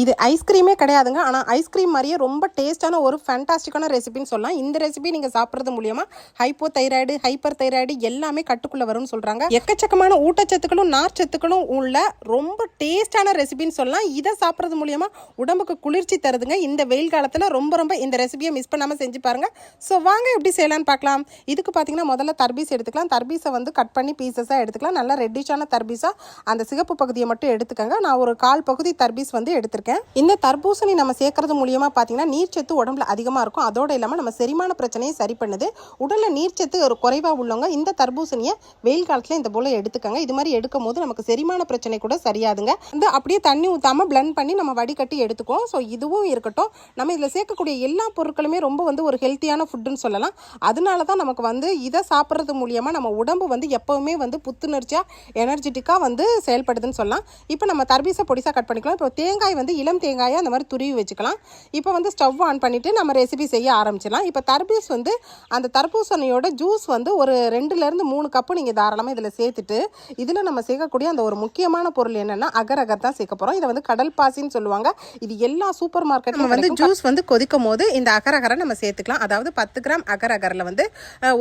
இது ஐஸ்கிரீமே கிடையாதுங்க. ஆனால் ஐஸ்கிரீம் மாதிரியே ரொம்ப டேஸ்ட்டான ஒரு ஃபேண்டாஸ்டிக்கான ரெசிபின்னு சொல்லலாம். இந்த ரெசிபி நீங்கள் சாப்பிட்றது மூலியமாக ஹைப்போ தைராய்டு ஹைப்பர் தைராய்டு எல்லாமே கட்டுக்குள்ளே வரும்னு சொல்கிறாங்க எக்கச்சக்கமான ஊட்டச்சத்துக்களும் நார்ச்சத்துக்களும் உள்ள ரொம்ப டேஸ்டான ரெசிபின்னு சொல்லலாம். இதை சாப்பிட்றது மூலியமாக உடம்புக்கு குளிர்ச்சி தருதுங்க. இந்த வெயில் காலத்தில் ரொம்ப ரொம்ப இந்த ரெசிபியை மிஸ் பண்ணாமல் செஞ்சு பாருங்க. ஸோ வாங்க எப்படி செய்யலான்னு பார்க்கலாம். இதுக்கு பார்த்தீங்கன்னா முதல்ல தர்பீஸ் எடுத்துக்கலாம். தர்பீஸை வந்து கட் பண்ணி பீசஸாக எடுத்துக்கலாம். நல்லா ரெட்டிஷான தர்பீஸாக அந்த சிகப்பு பகுதியை மட்டும் எடுத்துக்கோங்க. நான் ஒரு கால் பகுதி தர்பீஸ் வந்து எடுத்துருக்கேன். இந்த தர்பூசணி நம்ம சேர்க்கறது மூலியமா பார்த்தீங்கன்னா நீர்ச்சத்து உடம்புல அதிகமாக இருக்கும். அதோடு இல்லாமல் நம்ம செரிமான பிரச்சனையை சரி பண்ணுது. உடலில் நீர்ச்சத்து ஒரு குறைவாக உள்ளவங்க இந்த தர்பூசணியை வெயில் காலத்தில் இந்த போல் எடுத்துக்கங்க. இது மாதிரி எடுக்கும் போது நமக்கு செரிமான பிரச்சனை கூட சரியாதுங்க. இந்த அப்படியே தண்ணி ஊற்றாமல் பிளண்ட் பண்ணி நம்ம வடிகட்டி எடுத்துக்குவோம். ஸோ இதுவும் இருக்கட்டும். நம்ம இதில் சேர்க்கக்கூடிய எல்லா பொருட்களுமே ரொம்ப வந்து ஒரு ஹெல்த்தியான ஃபுட்டுன்னு சொல்லலாம். அதனால தான் நமக்கு வந்து இதை சாப்பிட்றது மூலியமாக நம்ம உடம்பு வந்து எப்போவுமே வந்து புத்துணர்ச்சியாக எனர்ஜெட்டிக்காக வந்து செயல்படுதுன்னு சொல்லலாம். இப்போ நம்ம தர்பீசை பொடிசாக கட் பண்ணிக்கலாம். இப்போ தேங்காய் வந்து இளம் தேங்காயை அந்த மாதிரி துருவி வச்சுக்கலாம். இப்போ வந்து ஸ்டவ் ஆன் பண்ணிவிட்டு நம்ம ரெசிபி செய்ய ஆரம்பிச்சிடலாம். இப்போ தர்பீஸ் வந்து அந்த தர்பூசணியோட ஜூஸ் வந்து ஒரு ரெண்டுலேருந்து மூணு கப்பு நீங்கள் தாராளமாக இதில் சேர்த்துட்டு இதில் நம்ம சேர்க்கக்கூடிய அந்த ஒரு முக்கியமான பொருள் என்னென்னா அகர் அகர் தான் சேர்க்க போகிறோம் இதை வந்து கடல் பாசின்னு சொல்லுவாங்க. இது எல்லா சூப்பர் மார்க்கெட்லையும் வந்து ஜூஸ் வந்து கொதிக்கும் போது இந்த அகர் அகரை நம்ம சேர்த்துக்கலாம். அதாவது பத்து கிராம் அகர் அகரில் வந்து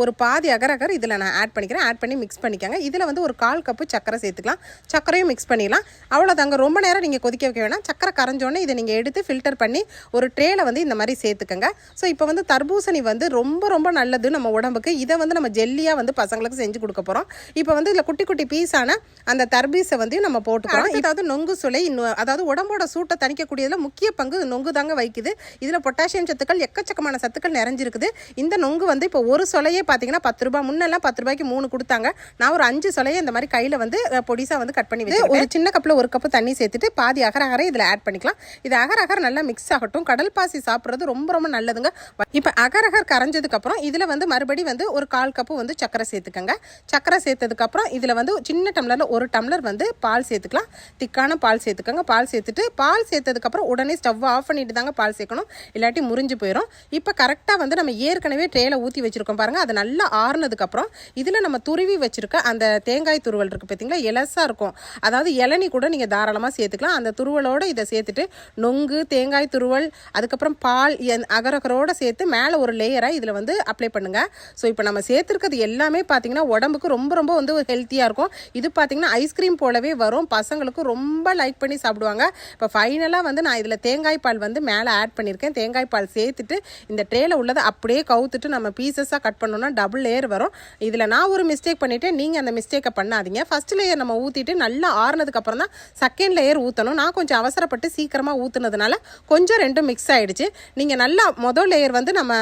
ஒரு பாதி அகர் அகர் இதில் நான் ஆட் பண்ணிக்கிறேன். ஆட் பண்ணி மிக்ஸ் பண்ணிக்கோங்க. இதில் வந்து ஒரு கால் கப்பு சக்கரை சேர்த்துக்கலாம். சக்கரையும் மிக்ஸ் பண்ணிடலாம். அவ்வளோதாங்க ரொம்ப நேரம் நீங்கள் கொதிக்க வைக்க வேணாம். சக்கரை கரைஞ்சோடனே இதை நீங்கள் எடுத்து ஃபில்டர் பண்ணி ஒரு ட்ரேல வந்து இந்த மாதிரி சேர்த்துக்கங்க. ஸோ இப்போ வந்து தர்பூசணி வந்து ரொம்ப ரொம்ப நல்லது நம்ம உடம்புக்கு. இதை வந்து நம்ம ஜெல்லியாக வந்து பசங்களுக்கு செஞ்சு கொடுக்க போகிறோம் இப்போ வந்து இதில் குட்டி குட்டி பீஸான அந்த தர்பீஸை வந்து நம்ம போட்டுக்கிறோம். அதாவது நொங்கு சுளை இன்னும் அதாவது உடம்போட சூட்டை தணிக்கக்கூடியதுல முக்கிய பங்கு நொங்கு தாங்க வைக்குது இதில் பொட்டாசியம் சத்துக்கள் எக்கச்சக்கமான சத்துக்கள் நிறைஞ்சிருக்குது. இந்த நொங்கு வந்து இப்போ ஒரு சொலையே பார்த்தீங்கன்னா பத்து ரூபாய் முன்னெல்லாம் பத்து ரூபாய்க்கு மூணு கொடுத்தாங்க. நான் ஒரு அஞ்சு சொலையை இந்த மாதிரி கையில் வந்து அஹ், பொடிசா வந்து கட் பண்ணி வச்சு ஒரு சின்ன கப்பில் ஒரு கப்பு தண்ணி சேர்த்துட்டு பாதி அகர அகரை இதில் ஆட் பண்ணிக்கலாம். இது அகர் அகர் நல்லா மிக்ஸ் ஆகட்டும். கடல் பாசி சாப்பிட்றது ரொம்ப ரொம்ப நல்லதுங்க. இப்போ அகர் அகர் கரைஞ்சதுக்கப்புறம் இதில் வந்து மறுபடி வந்து ஒரு கால் கப்பு வந்து சக்கரை சேர்த்துக்கங்க. சக்கரை சேர்த்ததுக்கப்புறம் இதில் வந்து சின்ன டம்ளரில் ஒரு டம்ளர் வந்து பால் சேர்த்துக்கலாம். திக்கான பால் சேர்த்துக்கோங்க. பால் சேர்த்துட்டு பால் சேர்த்ததுக்கப்புறம் உடனே ஸ்டவ் ஆஃப் பண்ணிட்டு தாங்க பால் சேர்க்கணும். இல்லாட்டி முறிஞ்சு போயிடும் இப்போ கரெக்டாக வந்து நம்ம ஏற்கனவே ட்ரேயில் ஊற்றி வச்சிருக்கோம் பாருங்கள் அது நல்லா ஆறுனதுக்கப்புறம் இதில் நம்ம துருவி வச்சுருக்க அந்த தேங்காய் துருவல் இருக்குது பார்த்தீங்களா இலசாக இருக்கும். அதாவது இளநி கூட நீங்கள் தாராளமாக சேர்த்துக்கலாம். அந்த துருவலோட இதை சேர்த்துட்டு நொங்கு தேங்காய் துருவல் அதுக்கப்புறம் பால் என் அகரகரோடு சேர்த்து மேலே ஒரு லேயராக இதில் வந்து அப்ளை பண்ணுங்கள் ஸோ இப்போ நம்ம சேர்த்துருக்கிறது எல்லாமே பார்த்தீங்கன்னா உடம்புக்கு ரொம்ப ரொம்ப வந்து ஹெல்த்தியாக இருக்கும். இது பார்த்தீங்கன்னா ஐஸ்கிரீம் போலவே வரும். பசங்களுக்கு ரொம்ப லைக் பண்ணி சாப்பிடுவாங்க. இப்போ ஃபைனலாக வந்து நான் இதில் தேங்காய் பால் வந்து மேலே ஆட் பண்ணியிருக்கேன் தேங்காய் பால் சேர்த்துட்டு இந்த ட்ரேல உள்ளதை அப்படியே கவுத்துட்டு நம்ம பீசஸாக கட் பண்ணோம்னா டபுள் லேயர் வரும். இதில் நான் ஒரு மிஸ்டேக் பண்ணிவிட்டேன் நீங்கள் அந்த மிஸ்டேக்கை பண்ணாதீங்க. ஃபர்ஸ்ட் லேயர் நம்ம ஊற்றிட்டு நல்லா ஆறுனதுக்கப்புறம் தான் செகண்ட் லேயர் ஊற்றணும் நான் கொஞ்சம் அவசரப்பட்டு சீக்கிரமாக ஊற்றுனதுனால கொஞ்சம் ரெண்டும் மிக்ஸ் ஆகிடுச்சு நீங்கள் நல்லா மொதல் லேயர் வந்து நம்ம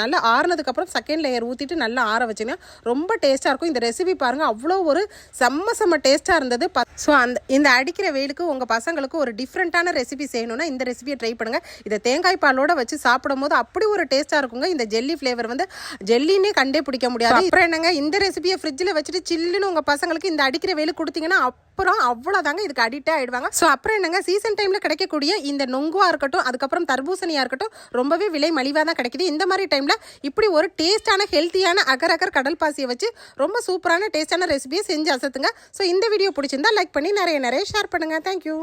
நல்லா ஆறுனதுக்கப்புறம் செகண்ட் லேயர் ஊற்றிட்டு நல்லா ஆற வச்சிங்கன்னா ரொம்ப டேஸ்ட்டாக இருக்கும். இந்த ரெசிபி பாருங்கள் அவ்வளோ ஒரு செம்ம செம்ம டேஸ்ட்டாக இருந்தது. ஸோ அந்த இந்த அடிக்கிற வெயிலுக்கு உங்கள் பசங்களுக்கு ஒரு டிஃப்ரெண்ட்டான ரெசிபி செய்யணும்னா இந்த ரெசிபியை ட்ரை பண்ணுங்கள் இதை தேங்காய் பாலோட வச்சு சாப்பிடும் போது அப்படி ஒரு டேஸ்ட்டாக இருக்குங்க. இந்த ஜெல்லி ஃப்ளேவர் வந்து ஜெல்லினே கண்டே பிடிக்க முடியாது. அப்புறம் என்னங்க இந்த ரெசிபியை ஃப்ரிட்ஜில் வச்சுட்டு சில்லுன்னு உங்கள் பசங்களுக்கு இந்த அடிக்கிற வெயில் கொடுத்தீங்கன்னா அப்புறம் அவ்வளோதாங்க இதுக்கு அடிக்ட் ஆகிடுவாங்க ஸோ அப்புறம் என்னங்க? சீசன் டைமில் கிடைக்கக்கூடிய இந்த நொங்குவாக இருக்கட்டும் அதுக்கப்புறம் தர்பூசணியாக இருக்கட்டும் ரொம்பவே விலை மலிவாக தான் கிடைக்குது. இந்த மாதிரி டைமில் இப்படி ஒரு டேஸ்டான ஹெல்த்தியான அகர் அகர் கடல் பாசியை வச்சு ரொம்ப சூப்பரான டேஸ்டான ரெசிபியை செஞ்சு அசத்துங்க. ஸோ இந்த வீடியோ பிடிச்சிருந்தா லைக் பண்ணி நிறைய நிறைய ஷேர் பண்ணுங்கள் தேங்க்யூ